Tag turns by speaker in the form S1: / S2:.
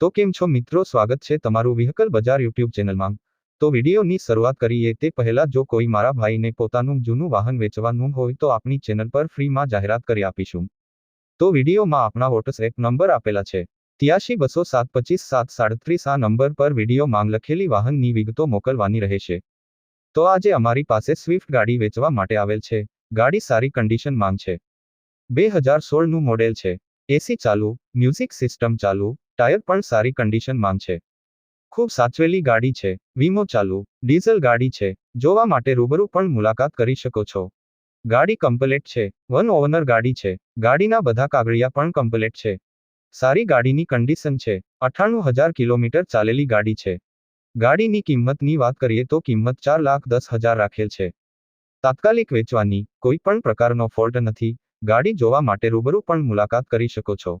S1: તો કેમ છો મિત્રો? સ્વાગત છે તમારું વ્હીકલ બજાર યુટ્યુબ ચેનલમાં. તો વિડીયોની શરૂઆત કરીએ તે પહેલા જો કોઈ મારા ભાઈને પોતાનું જૂનું વાહન વેચવાનું હોય તો આપણી ચેનલ પર ફ્રીમાં જાહેરાત કરી આપીશું. તો વિડીયોમાં આપણા વોટ્સએપ નંબર આપેલા છે. ત્યાસી બસો સાત પચીસ સાત સાડત્રીસ આ નંબર પર વીડિયો માંગ લખેલી વાહનની વિગતો મોકલવાની રહેશે. તો આજે અમારી પાસે સ્વિફ્ટ ગાડી વેચવા માટે આવેલ છે. ગાડી સારી કન્ડિશન માંગ છે. બે હજાર સોળનું મોડેલ છે. એસી ચાલુ મ્યુઝિક સિસ્ટમ ચાલુ ટાયર પણ સારી કન્ડિશનમાં છે. ખૂબ સાચવેલી ગાડી છે, વીમો ચાલુ, ડીઝલ ગાડી છે, જોવા માટે રૂબરૂ પણ મુલાકાત કરી શકો છો. ગાડી કમ્પ્લેટ છે, વન ઓવનર ગાડી છે, ગાડીના બધા કાગળિયા પણ કમ્પ્લેટ છે. સારી ગાડીની કન્ડિશન છે, અઠ્ઠાણું હજાર કિલોમીટર ચાલેલી ગાડી છે. ગાડીની કિંમતની વાત કરીએ તો કિંમત ચાર લાખ દસ હજાર રાખેલ છે. તાત્કાલિક વેચવાની કોઈ પણ પ્રકારનો ફોલ્ટ નથી, ગાડી જોવા માટે રૂબરૂ પણ મુલાકાત કરી શકો છો.